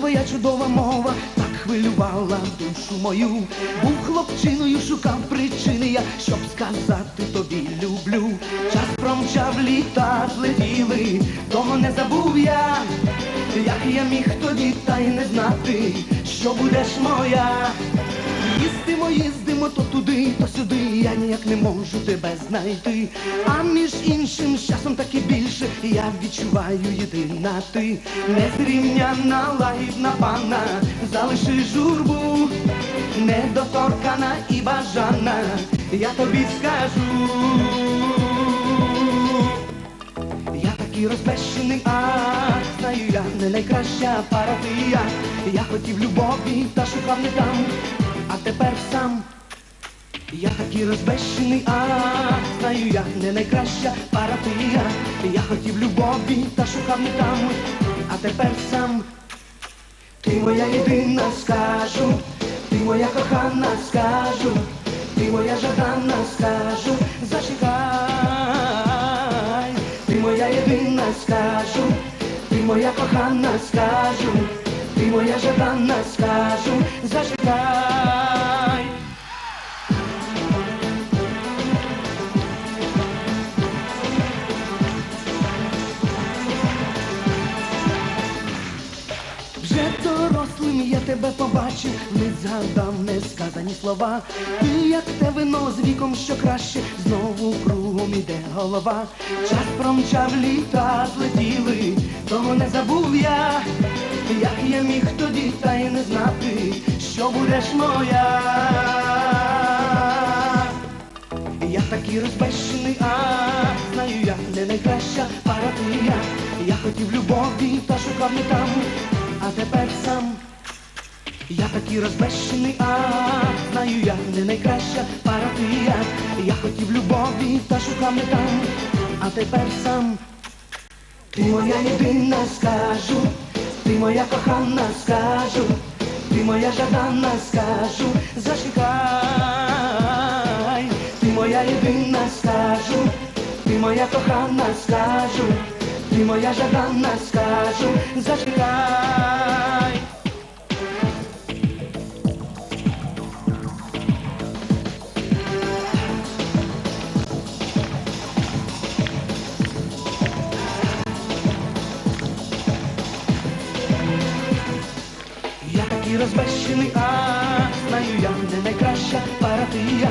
твоя чудова мова так хвилювала душу мою. Був хлопчиною, шукав причини я, щоб сказати тобі люблю. Час промчав літа злетіли, того не забув я. Як я міг тоді та й не знати, що будеш моя. Їздимо, їздимо то туди, то сюди, я ніяк не можу тебе знайти. А між іншим часом таки більше я відчуваю єдина ти, незрівняна лагідна пана, залиши журбу, недоторкана і бажана, я тобі скажу. Я такий розбещений, а знаю я не найкраща пара ти я. Я хотів любові та шукав не там, а тепер сам. Я такий розбещений, а знаю я не найкраща пара ти я. Я хотів любові та шукав не там, а тепер сам. Ти моя єдина скажу, ти моя кохана скажу, ти моя жадана скажу, зачекай, ти моя єдина скажу, ти моя кохана скажу, ти моя жадана скажу, зачекай. Дорослим я тебе побачив, не згадав несказані слова. Ти як те вино з віком, що краще, знову кругом іде голова. Час промчав літа, злетіли, того не забув я, як я міг тоді та й не знати, що будеш моя. Я такий розбещений, а знаю я не найкраща пара ти я. Хотів любові та шукав не там. Такий розбещений, а знаю я не найкраща пара ти я. Я хотів любові та шукав не там, а тепер сам. Ти моя єдина скажу, ти моя кохана скажу, ти моя жадана скажу, зачекай, ти моя єдина скажу, ти моя кохана скажу, ти моя жадана скажу, зачекай. Такий розбещений, а знаю я не найкраща пара ти я.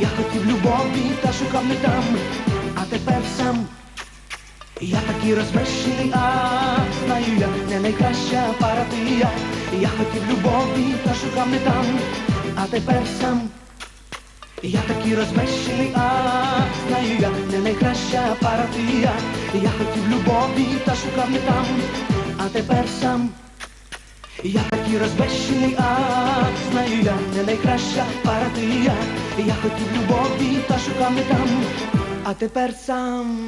Я хотів любові та шукав не там, а тепер сам. Я такий розбещений, а знаю я не найкраща пара ти я. Я хотів любові та шукав не там, а тепер сам. Я такий розбещений, а знаю я не найкраща пара ти я. Я хотів любові та шукав не там, а тепер сам. Я такий розбещений, а знаю я не найкраща партія. Я хотів любові та шукав не там, а тепер сам.